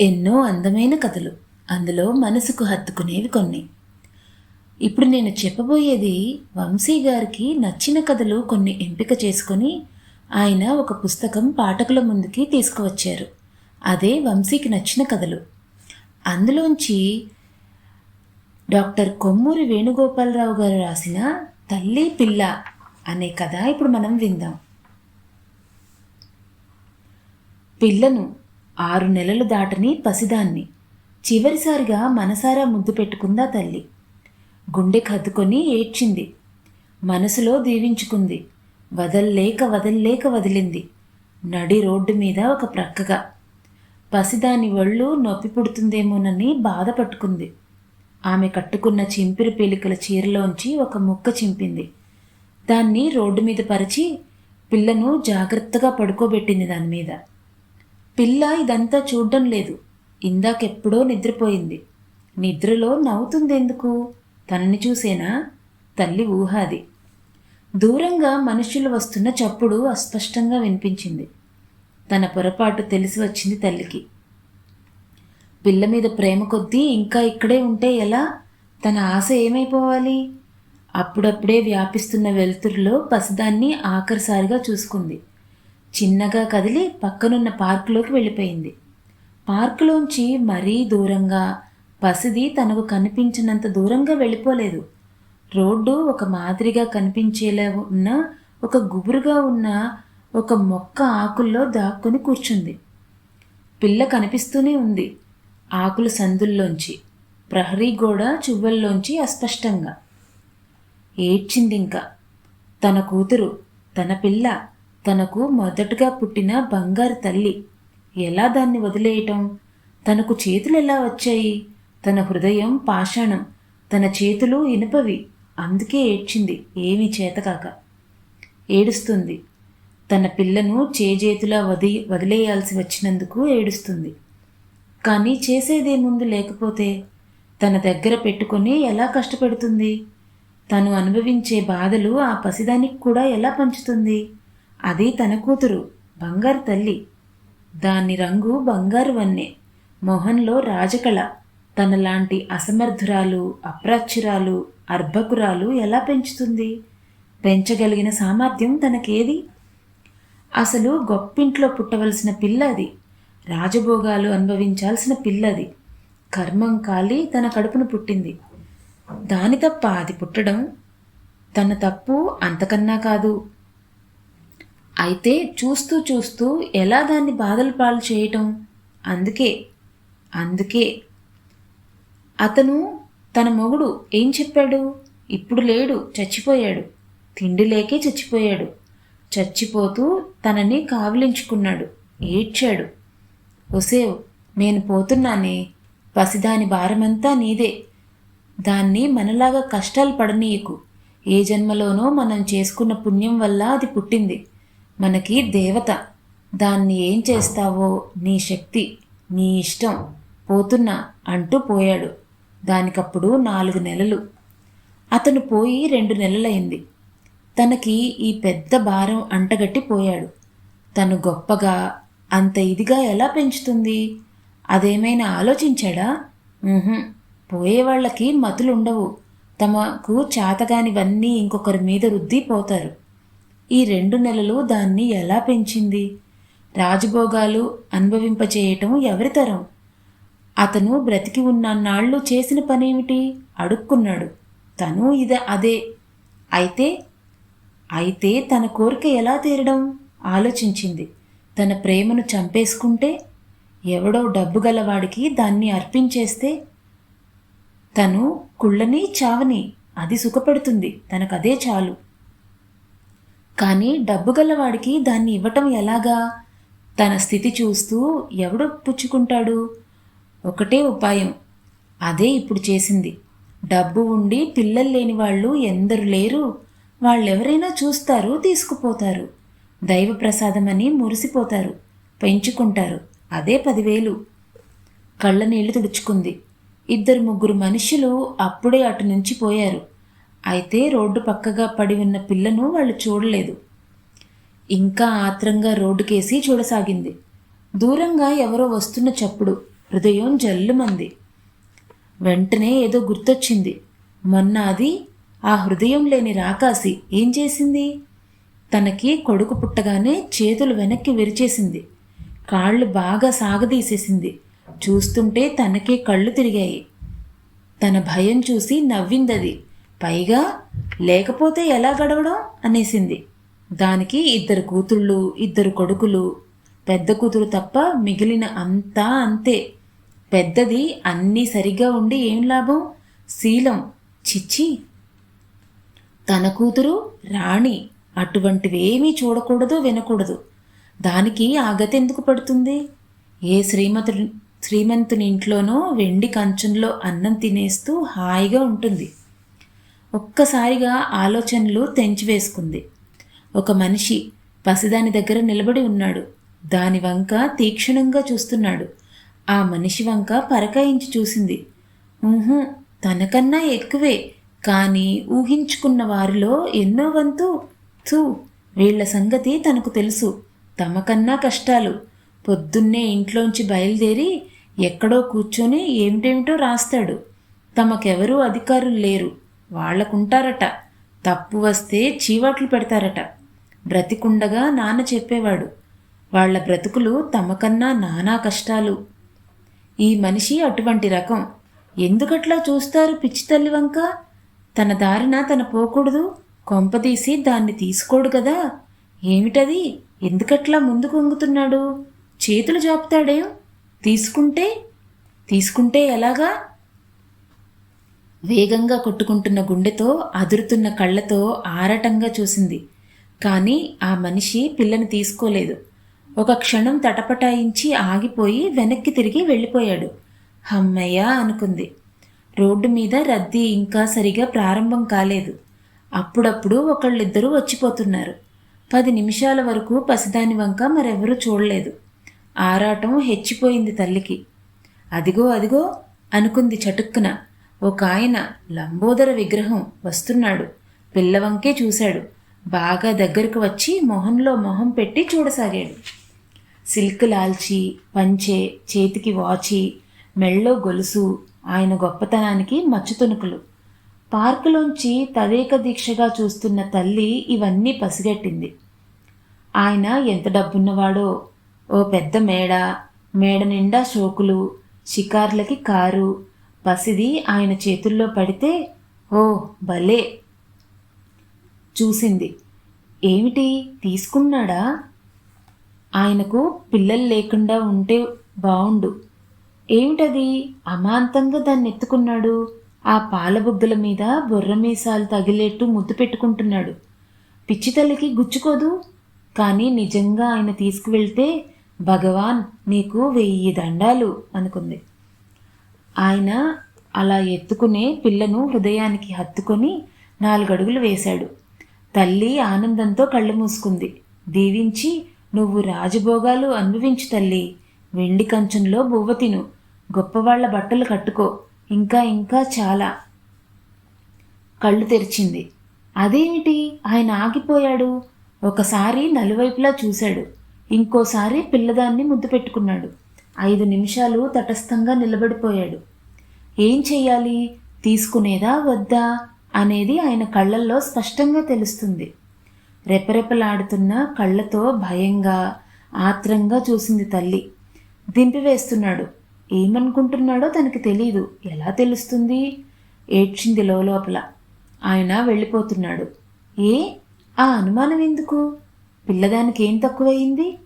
ఎన్నో అందమైన కథలు. అందులో మనసుకు హత్తుకునేవి కొన్ని. ఇప్పుడు నేను చెప్పబోయేది వంశీ గారికి నచ్చిన కథలు కొన్ని ఎంపిక చేసుకొని ఆయన ఒక పుస్తకం పాఠకుల ముందుకి తీసుకువచ్చారు. అదే వంశీకి నచ్చిన కథలు. అందులోంచి డాక్టర్ కొమ్మూరి వేణుగోపాలరావు గారు రాసిన తల్లి పిల్ల అనే కథ ఇప్పుడు మనం విందాం. పిల్లను ఆరు నెలలు దాటని పసిదాన్ని. చివరిసారిగా మనసారా ముద్దు పెట్టుకుందా తల్లి. గుండె కద్దుకొని ఏడ్చింది. మనసులో దీవించుకుంది. వదల్లేక వదల్లేక వదిలింది. నడి రోడ్డు మీద ఒక ప్రక్కగా. పసిదాని ఒళ్ళు నొప్పి పుడుతుందేమోనని బాధపట్టుకుంది ఆమె కట్టుకున్న చింపిరి పేలికల చీరలోంచి ఒక ముక్క చింపింది. దాన్ని రోడ్డు మీద పరిచి పిల్లను జాగ్రత్తగా పడుకోబెట్టింది దాని మీద. పిల్ల ఇదంతా చూడ్డం లేదు. ఇందాకెప్పుడో నిద్రపోయింది. నిద్రలో నవ్వుతుందెందుకు? తనని చూసేనా? తల్లి ఊహాది. దూరంగా మనుషులు వస్తున్న చప్పుడు అస్పష్టంగా వినిపించింది. తన పొరపాటు తెలిసి వచ్చింది తల్లికి. పిల్ల మీద ప్రేమ కొద్దీ ఇంకా ఇక్కడే ఉంటే ఎలా? తన ఆశ ఏమైపోవాలి? అప్పుడప్పుడే వ్యాపిస్తున్న వెలుతురులో పసిదాన్ని ఆఖరిసారిగా చూసుకుంది. చిన్నగా కదిలి పక్కనున్న పార్కులోకి వెళ్ళిపోయింది. పార్కులోంచి మరీ దూరంగా పసిది తనకు కనిపించినంత దూరంగా వెళ్ళిపోలేదు. రోడ్డు ఒక మాదిరిగా కనిపించేలా ఉన్న ఒక గుబురుగా ఉన్న ఒక మొక్క ఆకుల్లో దాక్కుని కూర్చుంది. పిల్ల కనిపిస్తూనే ఉంది ఆకుల సందుల్లోంచి ప్రహరీ గోడ చువ్వల్లోంచి అస్పష్టంగా. ఏడ్చింది ఇంకా తన కూతురు తన పిల్ల తనకు మొదటగా పుట్టిన బంగారు తల్లి. ఎలా దాన్ని వదిలేయటం? తనకు చేతులు ఎలా వచ్చాయి? తన హృదయం పాషాణం తన చేతులు ఇనుపవి. అందుకే ఏడ్చింది ఏమీ చేతకాక. ఏడుస్తుంది. తన పిల్లను చేజేతులా వది వదిలేయాల్సి వచ్చినందుకు ఏడుస్తుంది. కానీ చేసేదేముందు లేకపోతే? తన దగ్గర పెట్టుకొని ఎలా కష్టపెడుతుంది? తను అనుభవించే బాధలు ఆ పసిదానికి కూడా ఎలా పంచుతుంది? అది తన కూతురు బంగారు తల్లి. దాని రంగు బంగారు వన్నే. మొహంలో రాజకళ. తనలాంటి అసమర్థురాలు అప్రాచ్యురాలు అర్భకురాలు ఎలా పెంచుతుంది? పెంచగలిగిన సామర్థ్యం తనకేది? అసలు గొప్పింట్లో పుట్టవలసిన పిల్ల అది రాజభోగాలు అనుభవించాల్సిన పిల్లది. కర్మం కాలి తన కడుపును పుట్టింది. దాని తప్ప అది పుట్టడం తన తప్పు అంతకన్నా కాదు. అయితే చూస్తూ చూస్తూ ఎలా దాన్ని బాధలు పాలు చేయటం? అందుకే అందుకే. అతను తన మొగుడు ఏం చెప్పాడు? ఇప్పుడు లేడు చచ్చిపోయాడు. తిండి లేకే చచ్చిపోయాడు. చచ్చిపోతూ తనని కావలించుకున్నాడు. ఏడ్చాడు. ఒసేవ్ నేను పోతున్నానే. పసిదాని భారమంతా నీదే. దాన్ని మనలాగా కష్టాలు పడనీయకు. ఏ జన్మలోనో మనం చేసుకున్న పుణ్యం వల్ల అది పుట్టింది. మనకి దేవత. దాన్ని ఏం చేస్తావో? నీ శక్తి నీ ఇష్టం పోతున్నా అంటూ పోయాడు. దానికప్పుడు నాలుగు నెలలు. అతను పోయి రెండు నెలలైంది తనకి ఈ పెద్ద భారం అంటగట్టి పోయాడు. తను గొప్పగా అంత ఇదిగా ఎలా పెంచుతుంది? అదేమైనా ఆలోచించాడా? పోయేవాళ్ళకి మతులుండవు. తమకు చేతగానివన్నీ ఇంకొకరి మీద రుద్ది పోతారు. ఈ రెండు నెలలు దాన్ని ఎలా పెంచింది? రాజభోగాలు అనుభవింపచేయటం ఎవరితరం అతను బ్రతికి ఉన్న నాళ్ళు చేసిన పనేమిటి? అడుక్కున్నాడు. తను ఇద అదే. అయితే అయితే తన కోరిక ఎలా తీరడం? ఆలోచించింది. తన ప్రేమను చంపేసుకుంటే ఎవడో డబ్బు గలవాడికి దాన్ని అర్పించేస్తే తను కుళ్ళని చావని. అది సుఖపడుతుంది. తనకదే చాలు. కానీ డబ్బు గలవాడికి దాన్ని ఇవ్వటం ఎలాగా? తన స్థితి చూస్తూ ఎవడు పుచ్చుకుంటాడు? ఒకటే ఉపాయం. అదే ఇప్పుడు చేసింది. డబ్బు ఉండి పిల్లలు లేని వాళ్ళు ఎందరు లేరు. వాళ్ళెవరైనా చూస్తారు తీసుకుపోతారు. దైవ ప్రసాదమని మురిసిపోతారు. పెంచుకుంటారు. అదే పదివేలు. కళ్ళ నీళ్ళు తుడుచుకుంది. ఇద్దరు ముగ్గురు మనుషులు అప్పుడే అటు నుంచి పోయారు. అయితే రోడ్డు పక్కగా పడి ఉన్న పిల్లను వాళ్ళు చూడలేదు. ఇంకా ఆత్రంగా రోడ్డుకేసి చూడసాగింది. దూరంగా ఎవరో వస్తున్న చప్పుడు హృదయం జల్లుమంది. వెంటనే ఏదో గుర్తొచ్చింది. మొన్న అది ఆ హృదయం లేని రాకాసి ఏం చేసింది? తనకి కొడుకు పుట్టగానే చేతులు వెనక్కి విరిచేసింది. కాళ్ళు బాగా సాగదీసేసింది. చూస్తుంటే తనకే కళ్ళు తిరిగాయి. తన భయం చూసి నవ్విందది. పైగా లేకపోతే ఎలా గడవడం అనేసింది. దానికి ఇద్దరు కూతుళ్ళు ఇద్దరు కొడుకులు పెద్ద కూతురు తప్ప మిగిలిన అంతా అంతే. పెద్దది అన్నీ సరిగ్గా ఉండి ఏం లాభం? శీలం చిచ్చి. తన కూతురు రాణి అటువంటివేమీ చూడకూడదు వినకూడదు. దానికి ఆ గతి ఎందుకు పడుతుంది? ఏ శ్రీమతుడు శ్రీమంతుని ఇంట్లోనో వెండి కంచంలో అన్నం తినేస్తూ హాయిగా ఉంటుంది. ఒక్కసారిగా ఆలోచనలు తెంచివేసుకుంది. ఒక మనిషి పసిదాని దగ్గర నిలబడి ఉన్నాడు. దాని వంక తీక్షణంగా చూస్తున్నాడు. ఆ మనిషి వంక పరకాయించి చూసింది. ఊహు తనకన్నా ఎక్కువే. కానీ ఊహించుకున్న వారిలో ఎన్నో వంతు తూ వీళ్ళ సంగతి తనకు తెలుసు. తమకన్నా కష్టాలు. పొద్దున్నే ఇంట్లోంచి బయలుదేరి ఎక్కడో కూర్చొని ఏమిటేమిటో రాస్తాడు. తమకెవరూ అధికారులు లేరు. వాళ్ళకుంటారట తప్పు వస్తే చీవాట్లు పెడతారట. బ్రతికుండగా నాన్న చెప్పేవాడు. వాళ్ళ బ్రతుకులు తమకన్నా నానా కష్టాలు. ఈ మనిషి అటువంటి రకం. ఎందుకట్లా చూస్తారు పిచ్చి తల్లి వంక? తన దారిన తన పోకూడదు. కొంపదీసి దాన్ని తీసుకోడు కదా. ఏమిటది? ఎందుకట్లా ముందుకు వంగుతున్నాడు? చేతులు జాపుతాడేం? తీసుకుంటే? తీసుకుంటే ఎలాగా? వేగంగా కొట్టుకుంటున్న గుండెతో అదురుతున్న కళ్ళతో ఆరాటంగా చూసింది. కానీ ఆ మనిషి పిల్లని తీసుకోలేదు. ఒక క్షణం తటపటాయించి ఆగిపోయి వెనక్కి తిరిగి వెళ్ళిపోయాడు. హమ్మయ్య అనుకుంది. రోడ్డు మీద రద్దీ ఇంకా సరిగా ప్రారంభం కాలేదు. అప్పుడప్పుడు ఒకళ్ళిద్దరూ వచ్చిపోతున్నారు. పది నిమిషాల వరకు పసిదాని వంక మరెవరూ చూడలేదు. ఆరాటం హెచ్చిపోయింది తల్లికి. అదిగో అదిగో అనుకుంది చటుక్కున. ఒక ఆయన లంబోదర విగ్రహం వస్తున్నాడు. పిల్లవంకే చూశాడు. బాగా దగ్గరకు వచ్చి మొహంలో మొహం పెట్టి చూడసాగాడు. సిల్క్ లాల్చి పంచే చేతికి వాచి మెళ్ళో గొలుసు ఆయన గొప్పతనానికి మచ్చుతునుకులు. పార్కులోంచి తదేక దీక్షగా చూస్తున్న తల్లి ఇవన్నీ పసిగట్టింది. ఆయన ఎంత డబ్బున్నవాడో ఓ పెద్ద మేడ మేడ నిండా షోకులు షికార్లకి కారు పసిది ఆయన చేతుల్లో పడితే ఓ భలే! చూసింది. ఏమిటి? తీసుకున్నాడా? ఆయనకు పిల్లలు లేకుండా ఉంటే బావుండు. ఏమిటది? అమాంతంగా దాన్ని ఎత్తుకున్నాడు ఆ పాలబుగ్గల మీద బుర్రమీసాలు తగిలేట్టు ముద్దు పెట్టుకుంటున్నాడు. పిచ్చితల్లికి గుచ్చుకోదు. కానీ నిజంగా ఆయన తీసుకువెళ్తే భగవాన్ నీకు వెయ్యి దండాలు అనుకుంది. ఆయన అలా ఎత్తుకునే పిల్లను హృదయానికి హత్తుకొని నాలుగడుగులు వేశాడు. తల్లి ఆనందంతో కళ్ళు మూసుకుంది. దీవించి నువ్వు రాజభోగాలు అనుభవించు తల్లి. వెండి కంచంలో బువ్వ తిను. గొప్పవాళ్ళ బట్టలు కట్టుకో. ఇంకా ఇంకా చాలా కళ్ళు తెరిచింది. అదేమిటి? ఆయన ఆగిపోయాడు. ఒకసారి నలువైపులా చూశాడు. ఇంకోసారి పిల్లదాన్ని ముద్దు పెట్టుకున్నాడు. ఐదు నిమిషాలు తటస్థంగా నిలబడిపోయాడు. ఏం చెయ్యాలి? తీసుకునేదా వద్దా? అనేది ఆయన కళ్ళల్లో స్పష్టంగా తెలుస్తుంది. రెపరెపలాడుతున్న కళ్ళతో భయంగా ఆత్రంగా చూసింది తల్లి. దింపివేస్తున్నాడు. ఏమనుకుంటున్నాడో తనకి తెలీదు. ఎలా తెలుస్తుంది? ఏడ్చింది లోపల ఆయన వెళ్ళిపోతున్నాడు. ఏ? ఆ అనుమానం ఎందుకు? పిల్లదానికి ఏం తక్కువయింది?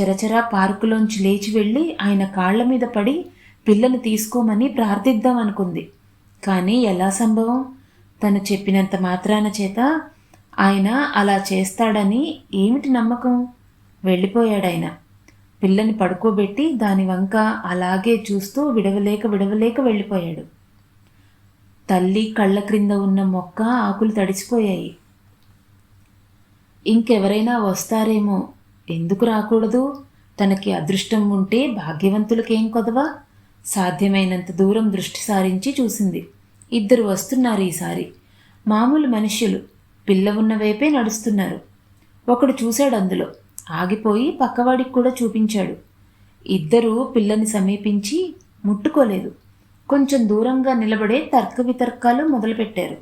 చరచరా పార్కులోంచి లేచి వెళ్ళి ఆయన కాళ్ళ మీద పడి పిల్లను తీసుకోమని ప్రార్థిద్దాం అనుకుంది. కానీ ఎలా సంభవం? తను చెప్పినంత మాత్రాన చేత ఆయన అలా చేస్తాడని ఏమిటి నమ్మకం? వెళ్ళిపోయాడాయన. పిల్లని పడుకోబెట్టి దాని వంక అలాగే చూస్తూ విడవలేక విడవలేక వెళ్ళిపోయాడు. తల్లి కళ్ళ క్రింద ఉన్న మొక్క ఆకులు తడిచిపోయాయి ఇంకెవరైనా వస్తారేమో ఎందుకు రాకూడదు? తనకి అదృష్టం ఉంటే భాగ్యవంతులకేం కొదవా? సాధ్యమైనంత దూరం దృష్టి సారించి చూసింది. ఇద్దరు వస్తున్నారు ఈసారి. మామూలు మనుష్యులు పిల్ల ఉన్న వైపే నడుస్తున్నారు. ఒకడు చూశాడు అందులో. ఆగిపోయి పక్కవాడికి కూడా చూపించాడు. ఇద్దరూ పిల్లని సమీపించి ముట్టుకోలేదు. కొంచెం దూరంగా నిలబడే తర్క వితర్కాలు మొదలుపెట్టారు.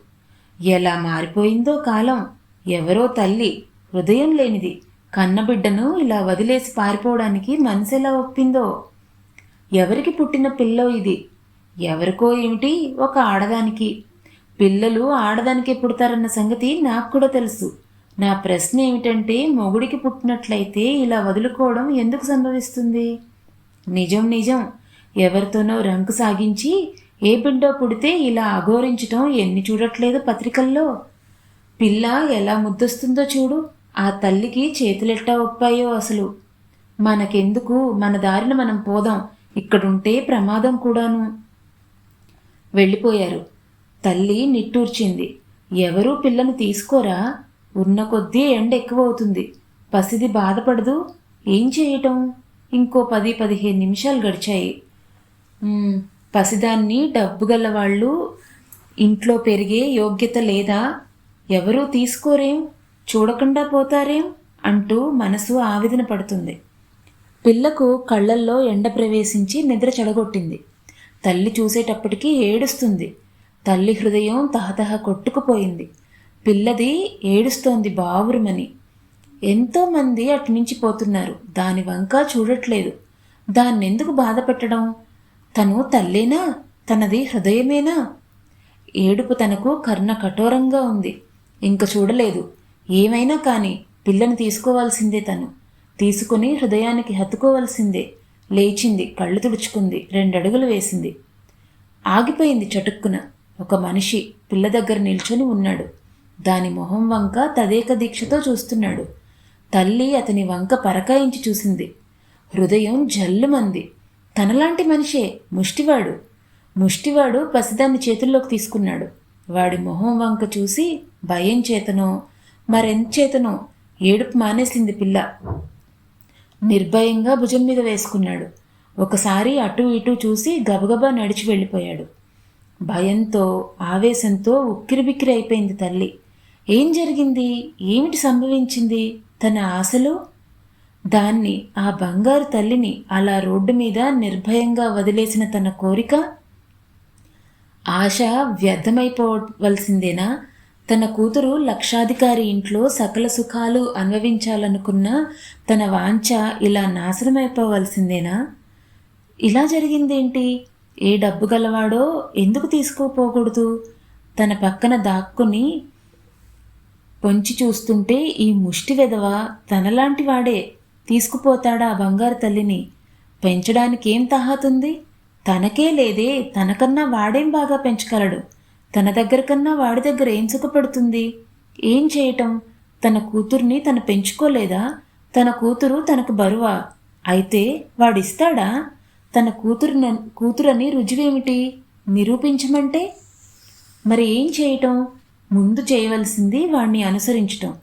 ఎలా మారిపోయిందో కాలం. ఎవరో తల్లి. హృదయం లేనిది. కన్నబిడ్డను ఇలా వదిలేసి పారిపోవడానికి మనసు ఎలా ఒప్పిందో? ఎవరికి పుట్టిన పిల్లో ఇది? ఎవరికో ఏమిటి ఒక ఆడదానికి? పిల్లలు ఆడదానికే పుడతారన్న సంగతి నాకు కూడా తెలుసు. నా ప్రశ్న ఏమిటంటే మొగుడికి పుట్టినట్లయితే ఇలా వదులుకోవడం ఎందుకు సంభవిస్తుంది? నిజం నిజం. ఎవరితోనో రంకు సాగించి ఏ బిడ్డో పుడితే ఇలా అఘోరించటం ఎన్ని చూడట్లేదు పత్రికల్లో? పిల్ల ఎలా ముద్దొస్తుందో చూడు. ఆ తల్లికి చేతులెట్టా ఒప్పాయో అసలు? మనకెందుకు? మన దారిన మనం పోదాం. ఇక్కడుంటే ప్రమాదం కూడాను. వెళ్ళిపోయారు. తల్లి నిట్టూర్చింది. ఎవరూ పిల్లను తీసుకోరా? ఉన్న కొద్దీ ఎండ ఎక్కువవుతుంది. పసిది బాధపడదు. ఏం చేయటం? ఇంకో పది పదిహేను నిమిషాలు గడిచాయి. పసిదాన్ని డబ్బు గల వాళ్ళు ఇంట్లో పెరిగే యోగ్యత లేదా? ఎవరూ తీసుకోరేం? చూడకుండా పోతారేం? అంటూ మనసు ఆవేదన పడుతుంది. పిల్లకు కళ్ళల్లో ఎండ ప్రవేశించి నిద్ర చెడగొట్టింది. తల్లి చూసేటప్పటికీ ఏడుస్తుంది. తల్లి హృదయం తహతహ కొట్టుకుపోయింది. పిల్లది ఏడుస్తోంది బావురుమని. ఎంతోమంది అటునుంచి పోతున్నారు. దాని వంక చూడట్లేదు. దాన్నెందుకు బాధ పెట్టడం తను తల్లేనా? తనది హృదయమేనా? ఏడుపు తనకు కర్ణ కఠోరంగా ఉంది. ఇంక చూడలేదు. ఏమైనా కానీ పిల్లని తీసుకోవాల్సిందే తను. తీసుకుని హృదయానికి హత్తుకోవాల్సిందే. లేచింది కళ్ళు తుడుచుకుంది రెండడుగులు వేసింది. ఆగిపోయింది చటుక్కున. ఒక మనిషి పిల్ల దగ్గర నిల్చొని ఉన్నాడు. దాని మొహం వంక తదేక దీక్షతో చూస్తున్నాడు. తల్లి అతని వంక పరకాయించి చూసింది. హృదయం జల్లుమంది తనలాంటి మనిషే ముష్టివాడు. ముష్టివాడు పసిదాన్ని చేతుల్లోకి తీసుకున్నాడు. వాడి మొహం వంక చూసి భయం చేతనో మరెంచేతనో? ఏడుపు మానేసింది పిల్ల. నిర్భయంగా భుజం మీద వేసుకున్నాడు. ఒకసారి అటు ఇటు చూసి గబగబా నడిచి వెళ్ళిపోయాడు. భయంతో ఆవేశంతో ఉక్కిరిబిక్కిరి అయిపోయింది తల్లి. ఏం జరిగింది? ఏమిటి సంభవించింది? తన ఆశలు? దాన్ని ఆ బంగారు తల్లిని అలా రోడ్డు మీద నిర్భయంగా వదిలేసిన తన కోరిక? ఆశ వ్యర్థమైపోవలసిందేనా? తన కూతురు లక్షాధికారి ఇంట్లో సకల సుఖాలు అనుభవించాలనుకున్న తన వాంఛ ఇలా నాశనమైపోవలసిందేనా? ఇలా జరిగిందేంటి? ఏ డబ్బు గలవాడో ఎందుకు తీసుకోపోకూడదు? తన పక్కన దాక్కుని పొంచి చూస్తుంటే ఈ ముష్టి వెధవ తనలాంటి వాడే. తీసుకుపోతాడా ఆ బంగారు తల్లిని? పెంచడానికేం తహాతుంది? తనకే లేదే తనకన్నా వాడేం బాగా పెంచగలడు? తన దగ్గర కన్నా వాడి దగ్గర ఏం సుఖపడుతుంది? ఏం చేయటం? తన కూతుర్ని తను పెంచుకోలేదా? తన కూతురు తనకు బరువా? అయితే వాడిస్తాడా? తన కూతురు కూతురని రుజువేమిటి? నిరూపించమంటే? మరి ఏం చేయటం? ముందు చేయవలసింది వాడిని అనుసరించటం.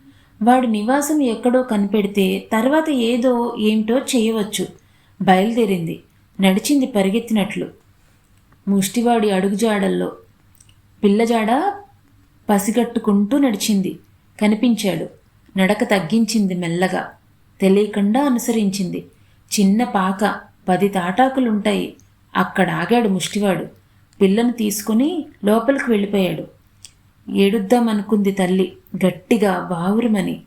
వాడి నివాసం ఎక్కడో కనిపెడితే తర్వాత ఏదో ఏమిటో చేయవచ్చు. బయలుదేరింది. నడిచింది పరిగెత్తినట్లు. ముష్టివాడి అడుగుజాడల్లో పిల్లజాడ పసిగట్టుకుంటూ నడిచింది. కనిపించాడు. నడక తగ్గించింది మెల్లగా. తెలియకుండా అనుసరించింది. చిన్న పాక పది తాటాకులుంటాయి. అక్కడ ఆగాడు ముష్టివాడు. పిల్లను తీసుకుని లోపలికి వెళ్ళిపోయాడు. ఏడుద్దామనుకుంది తల్లి. గట్టిగా బావురుమని.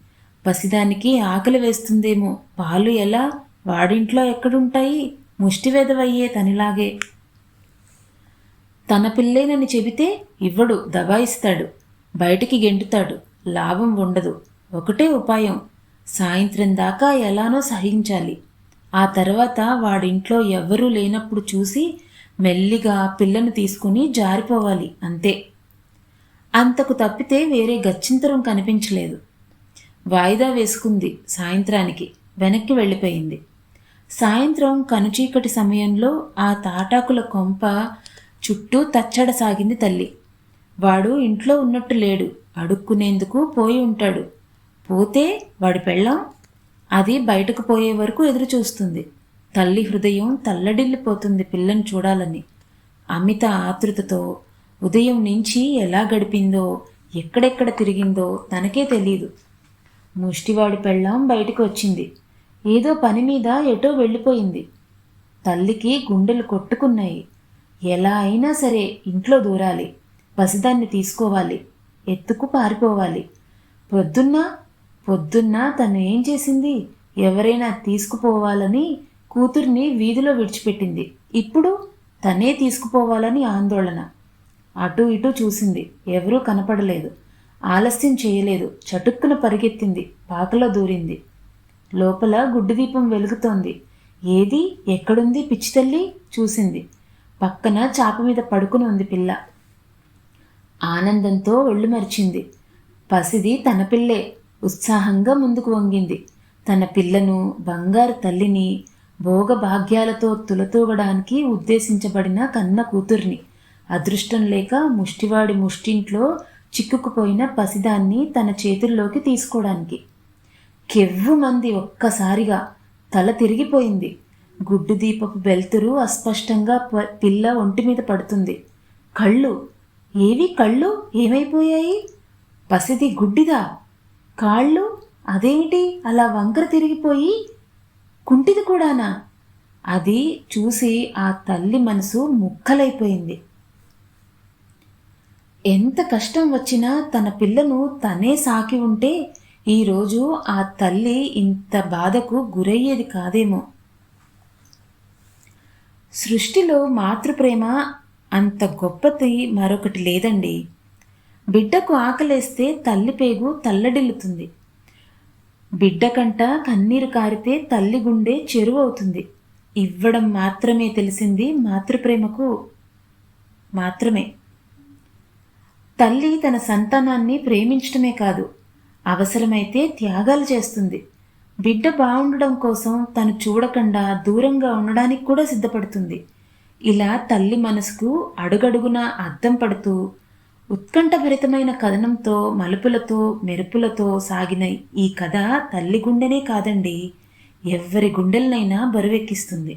పసిదానికి ఆకలి వేస్తుందేమో. పాలు ఎలా? వాడింట్లో ఎక్కడుంటాయి? ముష్టివేదవయ్యే తనిలాగే. తన పిల్లేనని చెబితే ఇవ్వడు దబాయిస్తాడు బయటికి గెంటుతాడు. లాభం ఉండదు. ఒకటే ఉపాయం. సాయంత్రం దాకా ఎలానో సహించాలి. ఆ తర్వాత వాడింట్లో ఎవ్వరూ లేనప్పుడు చూసి మెల్లిగా పిల్లను తీసుకుని జారిపోవాలి అంతే. అంతకు తప్పితే వేరే గచ్చింతరం కనిపించలేదు. వాయిదా వేసుకుంది సాయంత్రానికి వెనక్కి వెళ్ళిపోయింది. సాయంత్రం కనుచీకటి సమయంలో ఆ తాటాకుల కొంప చుట్టూ తచ్చడసాగింది తల్లి. వాడు ఇంట్లో ఉన్నట్టు లేడు. అడుక్కునేందుకు పోయి ఉంటాడు. పోతే వాడి పెళ్ళం? అది బయటకు పోయే వరకు ఎదురు చూస్తుంది. తల్లి హృదయం తల్లడిల్లిపోతుంది పిల్లని చూడాలని. అమిత ఆతృతతో ఉదయం నుంచి ఎలా గడిపిందో ఎక్కడెక్కడ తిరిగిందో తనకే తెలియదు ముష్టివాడి పెళ్ళాం బయటకు వచ్చింది. ఏదో పని మీద ఎటో వెళ్ళిపోయింది. తల్లికి గుండెలు కొట్టుకున్నాయి. ఎలా అయినా సరే ఇంట్లో దూరాలి. పసిదాన్ని తీసుకోవాలి. ఎత్తుకు పారిపోవాలి. పొద్దున్న పొద్దున్న తను ఏం చేసింది? ఎవరైనా తీసుకుపోవాలని కూతుర్ని వీధిలో విడిచిపెట్టింది. ఇప్పుడు తనే తీసుకుపోవాలని ఆందోళన. అటు ఇటు చూసింది. ఎవరూ కనపడలేదు. ఆలస్యం చేయలేదు. చటుక్కున పరిగెత్తింది. పాకలో దూరింది. లోపల గుడ్డు దీపం వెలుగుతోంది. ఏది? ఎక్కడుంది పిచ్చి తల్లి? చూసింది. పక్కన చాప మీద పడుకుని ఉంది పిల్ల. ఆనందంతో ఒళ్ళు మరిచింది. పసిది తన పిల్లే. ఉత్సాహంగా ముందుకు వంగింది. తన పిల్లను బంగారు తల్లిని భోగభాగ్యాలతో తులతూగడానికి ఉద్దేశించబడిన కన్న కూతుర్ని. అదృష్టం లేక ముష్టివాడి ముష్టింట్లో చిక్కుకుపోయిన పసిదాన్ని తన చేతుల్లోకి తీసుకోవడానికి. కెవ్వు మంది ఒక్కసారిగా తల తిరిగిపోయింది. గుడ్డు దీపపు వెలుతురు అస్పష్టంగా ప- పిల్ల ఒంటి మీద పడుతుంది. కళ్ళు? ఏవి కళ్ళు? ఏమైపోయాయి? పసిది గుడ్డిదా? కాళ్ళు? అదేమిటి? అలా వంకర తిరిగిపోయి? కుంటిది కూడానా? అది చూసి ఆ తల్లి మనసు ముక్కలైపోయింది. ఎంత కష్టం వచ్చినా తన పిల్లను తనే సాకి ఉంటే ఈరోజు ఆ తల్లి ఇంత బాధకు గురయ్యేది కాదేమో. సృష్టిలో మాతృప్రేమ అంత గొప్పది మరొకటి లేదండి. బిడ్డకు ఆకలేస్తే తల్లి పేగు తల్లడిల్లుతుంది. బిడ్డ కంట కన్నీరు కారితే తల్లి గుండె చెరువు అవుతుంది ఇవ్వడం మాత్రమే తెలిసింది మాతృప్రేమకు మాత్రమే. తల్లి తన సంతానాన్ని ప్రేమించడమే కాదు అవసరమైతే త్యాగాలు చేస్తుంది. బిడ్డ బాగుండడం కోసం తను చూడకుండా దూరంగా ఉండడానికి కూడా సిద్ధపడుతుంది. ఇలా తల్లి మనసుకు అడుగడుగున అద్దం పడుతూ ఉత్కంఠభరితమైన కథనంతో మలుపులతో మెరుపులతో సాగిన ఈ కథ తల్లి గుండెనే కాదండి ఎవ్వరి గుండెలనైనా బరువెక్కిస్తుంది.